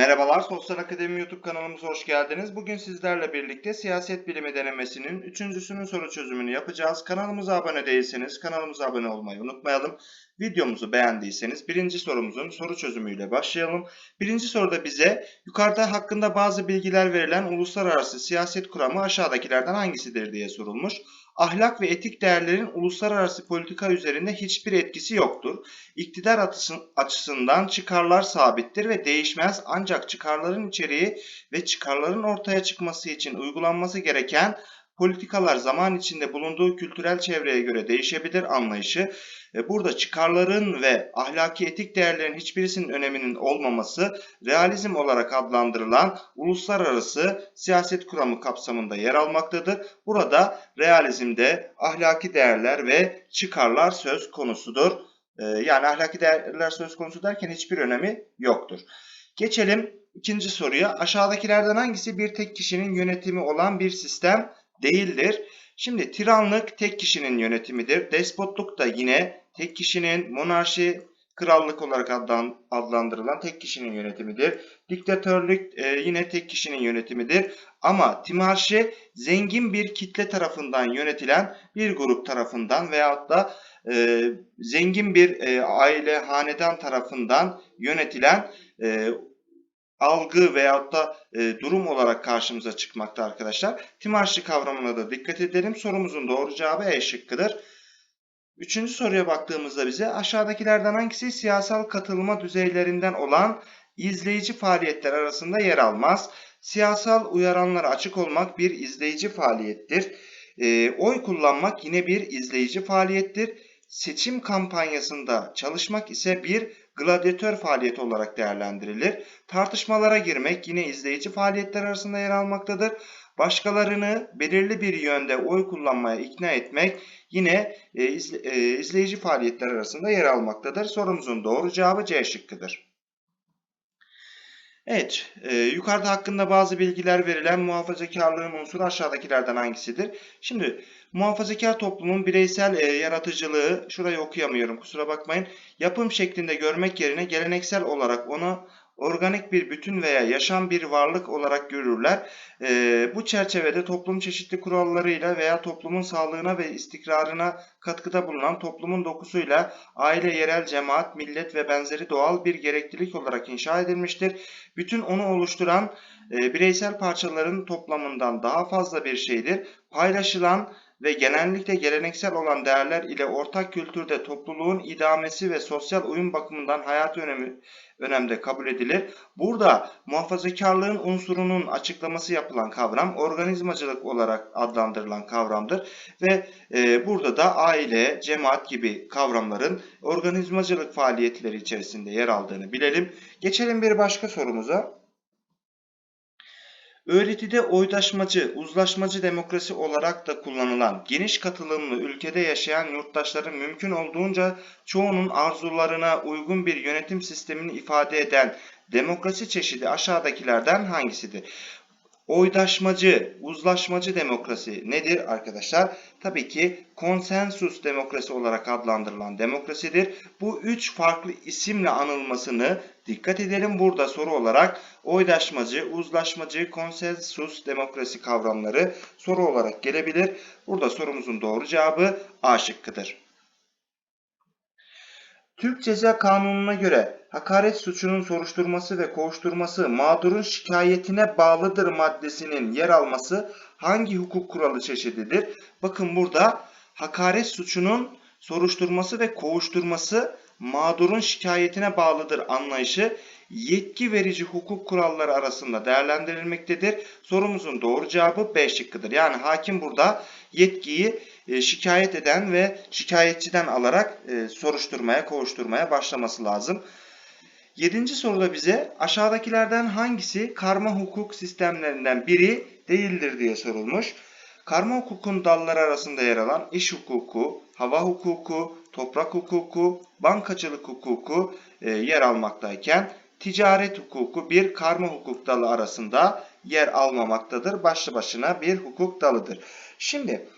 Merhabalar, Sosyal Akademi YouTube kanalımıza hoş geldiniz. Bugün sizlerle birlikte siyaset bilimi denemesinin üçüncüsünün soru çözümünü yapacağız. Kanalımıza abone değilseniz kanalımıza abone olmayı unutmayalım. Videomuzu beğendiyseniz birinci sorumuzun soru çözümüyle başlayalım. Birinci soruda bize yukarıda hakkında bazı bilgiler verilen uluslararası siyaset kuramı aşağıdakilerden hangisidir diye sorulmuş. Ahlak ve etik değerlerin uluslararası politika üzerinde hiçbir etkisi yoktur. İktidar açısın- açısından çıkarlar sabittir ve değişmez ancak çıkarların içeriği ve çıkarların ortaya çıkması için uygulanması gereken politikalar zaman içinde bulunduğu kültürel çevreye göre değişebilir anlayışı. Burada çıkarların ve ahlaki etik değerlerin hiçbirisinin öneminin olmaması realizm olarak adlandırılan uluslararası siyaset kuramı kapsamında yer almaktadır. Burada realizmde ahlaki değerler ve çıkarlar söz konusudur. Ee, Yani ahlaki değerler söz konusu derken hiçbir önemi yoktur. Geçelim ikinci soruya. Aşağıdakilerden hangisi bir tek kişinin yönetimi olan bir sistem değildir? Şimdi tiranlık tek kişinin yönetimidir. Despotluk da yine tek kişinin, monarşi krallık olarak adlan- adlandırılan tek kişinin yönetimidir. Diktatörlük e, yine tek kişinin yönetimidir. Ama timarşi zengin bir kitle tarafından yönetilen bir grup tarafından veyahut da e, zengin bir e, aile, hanedan tarafından yönetilen e, algı veyahut da e, durum olarak karşımıza çıkmakta arkadaşlar. Timarşi kavramına da dikkat edelim. Sorumuzun doğru cevabı E şıkkıdır. Üçüncü soruya baktığımızda bize aşağıdakilerden hangisi siyasal katılma düzeylerinden olan izleyici faaliyetler arasında yer almaz? Siyasal uyaranlara açık olmak bir izleyici faaliyettir. E, oy kullanmak yine bir izleyici faaliyettir. Seçim kampanyasında çalışmak ise bir gladyatör faaliyeti olarak değerlendirilir. Tartışmalara girmek yine izleyici faaliyetler arasında yer almaktadır. Başkalarını belirli bir yönde oy kullanmaya ikna etmek yine e, e, izleyici faaliyetler arasında yer almaktadır. Sorumuzun doğru cevabı C şıkkıdır. Evet, e, yukarıda hakkında bazı bilgiler verilen muhafazakarlığın unsuru aşağıdakilerden hangisidir? Şimdi muhafazakar toplumun bireysel e, yaratıcılığı, şurayı okuyamıyorum kusura bakmayın, yapım şeklinde görmek yerine geleneksel olarak onu organik bir bütün veya yaşam bir varlık olarak görürler. Ee, bu çerçevede toplum çeşitli kurallarıyla veya toplumun sağlığına ve istikrarına katkıda bulunan toplumun dokusuyla aile, yerel cemaat, millet ve benzeri doğal bir gereklilik olarak inşa edilmiştir. Bütün onu oluşturan e, bireysel parçaların toplamından daha fazla bir şeydir. Paylaşılan ve genellikle geleneksel olan değerler ile ortak kültürde topluluğun idamesi ve sosyal uyum bakımından hayat önemi önemde kabul edilir. Burada muhafazakarlığın unsurunun açıklaması yapılan kavram organizmacılık olarak adlandırılan kavramdır ve e, burada da aile, cemaat gibi kavramların organizmacılık faaliyetleri içerisinde yer aldığını bilelim. Geçelim bir başka sorumuza. Öğretide oydaşmacı, uzlaşmacı demokrasi olarak da kullanılan geniş katılımlı ülkede yaşayan yurttaşların mümkün olduğunca çoğunun arzularına uygun bir yönetim sistemini ifade eden demokrasi çeşidi aşağıdakilerden hangisidir? Oydaşmacı, uzlaşmacı demokrasi nedir arkadaşlar? Tabii ki konsensus demokrasi olarak adlandırılan demokrasidir. Bu üç farklı isimle anılmasını dikkat edelim. Burada soru olarak oydaşmacı, uzlaşmacı, konsensus demokrasi kavramları soru olarak gelebilir. Burada sorumuzun doğru cevabı A şıkkıdır. Türk Ceza Kanunu'na göre hakaret suçunun soruşturması ve kovuşturması mağdurun şikayetine bağlıdır maddesinin yer alması hangi hukuk kuralı çeşididir? Bakın burada hakaret suçunun soruşturması ve kovuşturması mağdurun şikayetine bağlıdır anlayışı yetki verici hukuk kuralları arasında değerlendirilmektedir. Sorumuzun doğru cevabı B şıkkıdır. Yani hakim burada yetkiyi e, şikayet eden ve şikayetçiden alarak e, soruşturmaya, kovuşturmaya başlaması lazım. Yedinci soruda bize aşağıdakilerden hangisi karma hukuk sistemlerinden biri değildir diye sorulmuş. Karma hukukun dalları arasında yer alan iş hukuku, hava hukuku, toprak hukuku, bankacılık hukuku e, yer almaktayken ticaret hukuku bir karma hukuk dalı arasında yer almamaktadır. Başlı başına bir hukuk dalıdır. Şimdi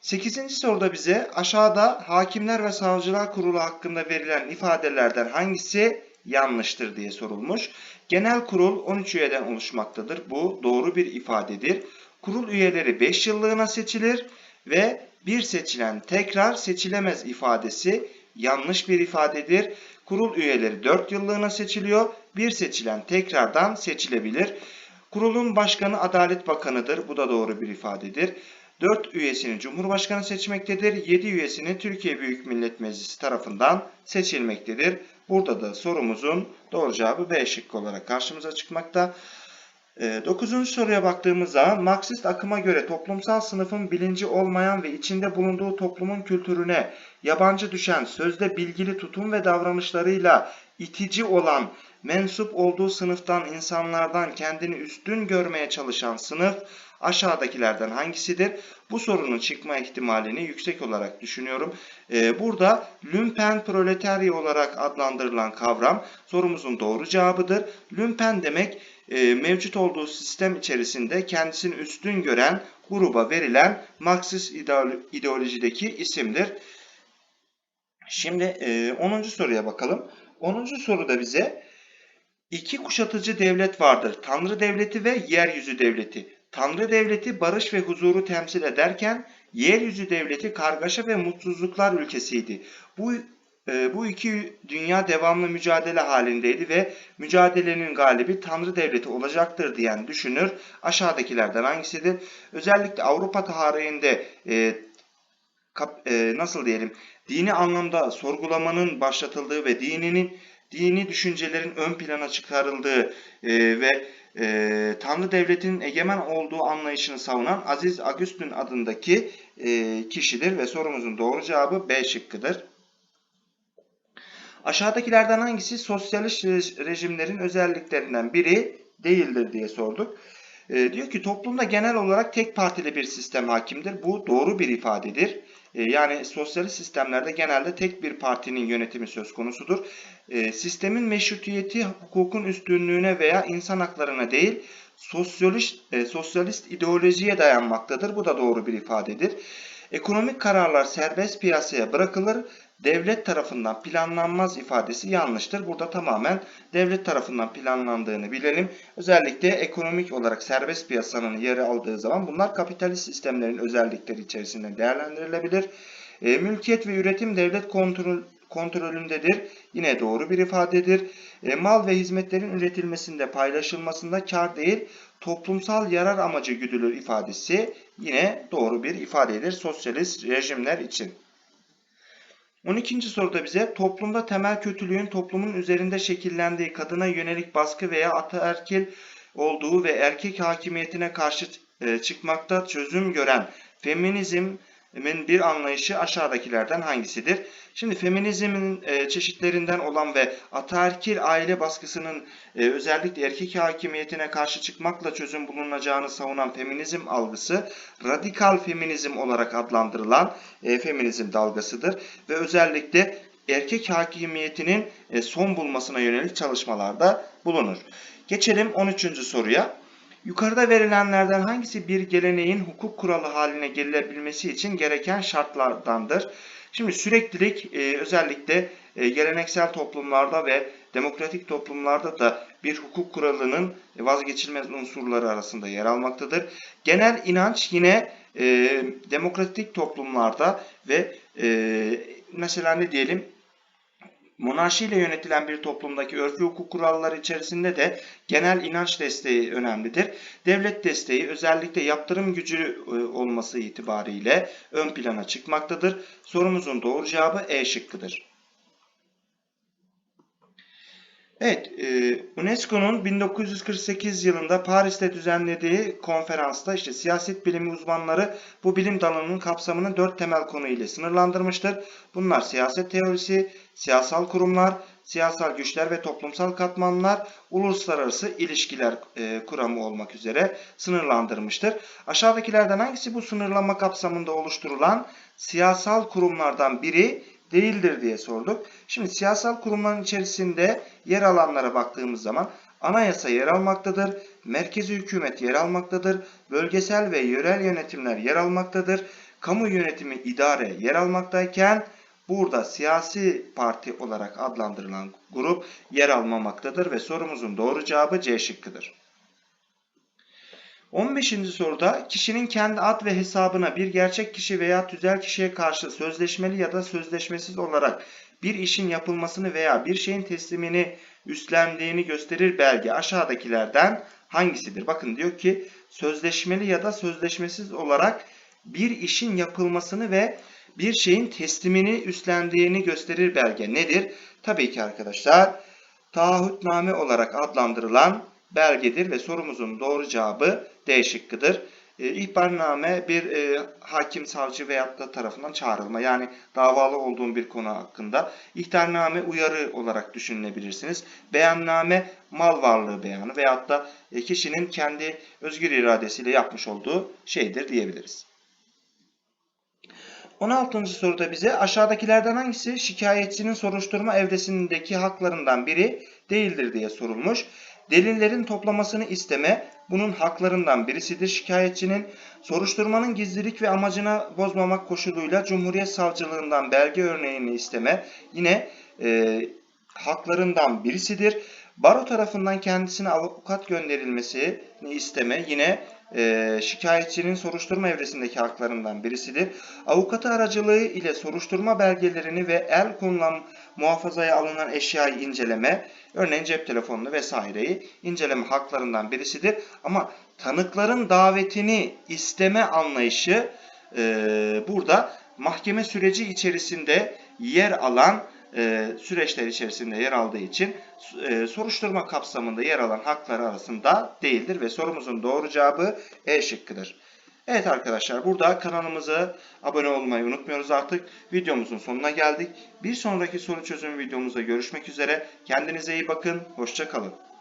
8. soruda bize aşağıda Hakimler ve Savcılar Kurulu hakkında verilen ifadelerden hangisi yanlıştır diye sorulmuş. Genel kurul 13 üyeden oluşmaktadır. Bu doğru bir ifadedir. Kurul üyeleri 5 yıllığına seçilir ve bir seçilen tekrar seçilemez ifadesi yanlış bir ifadedir. Kurul üyeleri 4 yıllığına seçiliyor. Bir seçilen tekrardan seçilebilir. Kurulun başkanı Adalet Bakanı'dır. Bu da doğru bir ifadedir. 4 üyesini Cumhurbaşkanı seçmektedir. 7 üyesini Türkiye Büyük Millet Meclisi tarafından seçilmektedir. Burada da sorumuzun doğru cevabı B şıkkı olarak karşımıza çıkmakta. 9. soruya baktığımız zaman Marksist akıma göre toplumsal sınıfın bilinci olmayan ve içinde bulunduğu toplumun kültürüne yabancı düşen sözde bilgili tutum ve davranışlarıyla itici olan mensup olduğu sınıftan insanlardan kendini üstün görmeye çalışan sınıf aşağıdakilerden hangisidir? Bu sorunun çıkma ihtimalini yüksek olarak düşünüyorum. Ee, burada lümpen proletarya olarak adlandırılan kavram sorumuzun doğru cevabıdır. Lümpen demek e, mevcut olduğu sistem içerisinde kendisini üstün gören gruba verilen Marksist ideolojideki isimdir. Şimdi e, 10. soruya bakalım. 10. soruda bize iki kuşatıcı devlet vardır. Tanrı devleti ve yeryüzü devleti. Tanrı devleti barış ve huzuru temsil ederken yeryüzü devleti kargaşa ve mutsuzluklar ülkesiydi. Bu e, bu iki dünya devamlı mücadele halindeydi ve mücadelenin galibi Tanrı devleti olacaktır diyen düşünür aşağıdakilerden hangisidir? Özellikle Avrupa tarihinde e, kap, e, nasıl diyelim dini anlamda sorgulamanın başlatıldığı ve dininin dini düşüncelerin ön plana çıkarıldığı e, ve e, Tanrı devletinin egemen olduğu anlayışını savunan Aziz Agustin adındaki e, kişidir ve sorumuzun doğru cevabı B şıkkıdır. Aşağıdakilerden hangisi sosyalist rejimlerin özelliklerinden biri değildir diye sorduk. E, diyor ki toplumda genel olarak tek partili bir sistem hakimdir. Bu doğru bir ifadedir. E, yani sosyalist sistemlerde genelde tek bir partinin yönetimi söz konusudur. E, sistemin meşrutiyeti hukukun üstünlüğüne veya insan haklarına değil sosyalist, e, sosyalist ideolojiye dayanmaktadır. Bu da doğru bir ifadedir. Ekonomik kararlar serbest piyasaya bırakılır devlet tarafından planlanmaz ifadesi yanlıştır. Burada tamamen devlet tarafından planlandığını bilelim. Özellikle ekonomik olarak serbest piyasanın yeri aldığı zaman bunlar kapitalist sistemlerin özellikleri içerisinde değerlendirilebilir. E, mülkiyet ve üretim devlet kontrol, kontrolündedir. Yine doğru bir ifadedir. E, mal ve hizmetlerin üretilmesinde paylaşılmasında kar değil toplumsal yarar amacı güdülür ifadesi yine doğru bir ifadedir sosyalist rejimler için. 12. soruda bize toplumda temel kötülüğün toplumun üzerinde şekillendiği kadına yönelik baskı veya ataerkil olduğu ve erkek hakimiyetine karşı e, çıkmakta çözüm gören feminizm bir anlayışı aşağıdakilerden hangisidir? Şimdi feminizmin e, çeşitlerinden olan ve ataerkil aile baskısının e, özellikle erkek hakimiyetine karşı çıkmakla çözüm bulunacağını savunan feminizm algısı radikal feminizm olarak adlandırılan e, feminizm dalgasıdır ve özellikle erkek hakimiyetinin e, son bulmasına yönelik çalışmalarda bulunur. Geçelim 13. soruya. Yukarıda verilenlerden hangisi bir geleneğin hukuk kuralı haline gelebilmesi için gereken şartlardandır? Şimdi süreklilik e, özellikle e, geleneksel toplumlarda ve demokratik toplumlarda da bir hukuk kuralının vazgeçilmez unsurları arasında yer almaktadır. Genel inanç yine e, demokratik toplumlarda ve e, mesela ne diyelim Monarşiyle yönetilen bir toplumdaki örfü hukuk kuralları içerisinde de genel inanç desteği önemlidir. Devlet desteği özellikle yaptırım gücü e, olması itibariyle ön plana çıkmaktadır. Sorumuzun doğru cevabı E şıkkıdır. Evet, e, UNESCO'nun 1948 yılında Paris'te düzenlediği konferansta işte siyaset bilimi uzmanları bu bilim dalının kapsamını dört temel konu ile sınırlandırmıştır. Bunlar siyaset teorisi, siyasal kurumlar, siyasal güçler ve toplumsal katmanlar uluslararası ilişkiler e, kuramı olmak üzere sınırlandırmıştır. Aşağıdakilerden hangisi bu sınırlama kapsamında oluşturulan siyasal kurumlardan biri değildir diye sorduk. Şimdi siyasal kurumların içerisinde yer alanlara baktığımız zaman anayasa yer almaktadır, merkezi hükümet yer almaktadır, bölgesel ve yörel yönetimler yer almaktadır, kamu yönetimi idare yer almaktayken burada siyasi parti olarak adlandırılan grup yer almamaktadır ve sorumuzun doğru cevabı C şıkkıdır. 15. soruda kişinin kendi ad ve hesabına bir gerçek kişi veya tüzel kişiye karşı sözleşmeli ya da sözleşmesiz olarak bir işin yapılmasını veya bir şeyin teslimini üstlendiğini gösterir belge aşağıdakilerden hangisidir? Bakın diyor ki sözleşmeli ya da sözleşmesiz olarak bir işin yapılmasını ve bir şeyin teslimini üstlendiğini gösterir belge nedir? Tabii ki arkadaşlar taahhütname olarak adlandırılan belgedir ve sorumuzun doğru cevabı D şıkkıdır. E, bir e, hakim, savcı veyahut da tarafından çağrılma yani davalı olduğum bir konu hakkında. İhtarname uyarı olarak düşünebilirsiniz. Beyanname mal varlığı beyanı veyahut da e, kişinin kendi özgür iradesiyle yapmış olduğu şeydir diyebiliriz. 16. soruda bize aşağıdakilerden hangisi şikayetçinin soruşturma evresindeki haklarından biri değildir diye sorulmuş. Delillerin toplamasını isteme bunun haklarından birisidir şikayetçinin. Soruşturmanın gizlilik ve amacına bozmamak koşuluyla Cumhuriyet Savcılığından belge örneğini isteme yine e, haklarından birisidir. Baro tarafından kendisine avukat gönderilmesini isteme yine e, şikayetçinin soruşturma evresindeki haklarından birisidir. Avukatı aracılığı ile soruşturma belgelerini ve el konulan muhafazaya alınan eşyayı inceleme, örneğin cep telefonunu vesaireyi inceleme haklarından birisidir. Ama tanıkların davetini isteme anlayışı e, burada mahkeme süreci içerisinde yer alan süreçler içerisinde yer aldığı için e, soruşturma kapsamında yer alan hakları arasında değildir ve sorumuzun doğru cevabı E şıkkıdır. Evet arkadaşlar burada kanalımıza abone olmayı unutmuyoruz artık. Videomuzun sonuna geldik. Bir sonraki soru çözümü videomuzda görüşmek üzere. Kendinize iyi bakın. Hoşçakalın.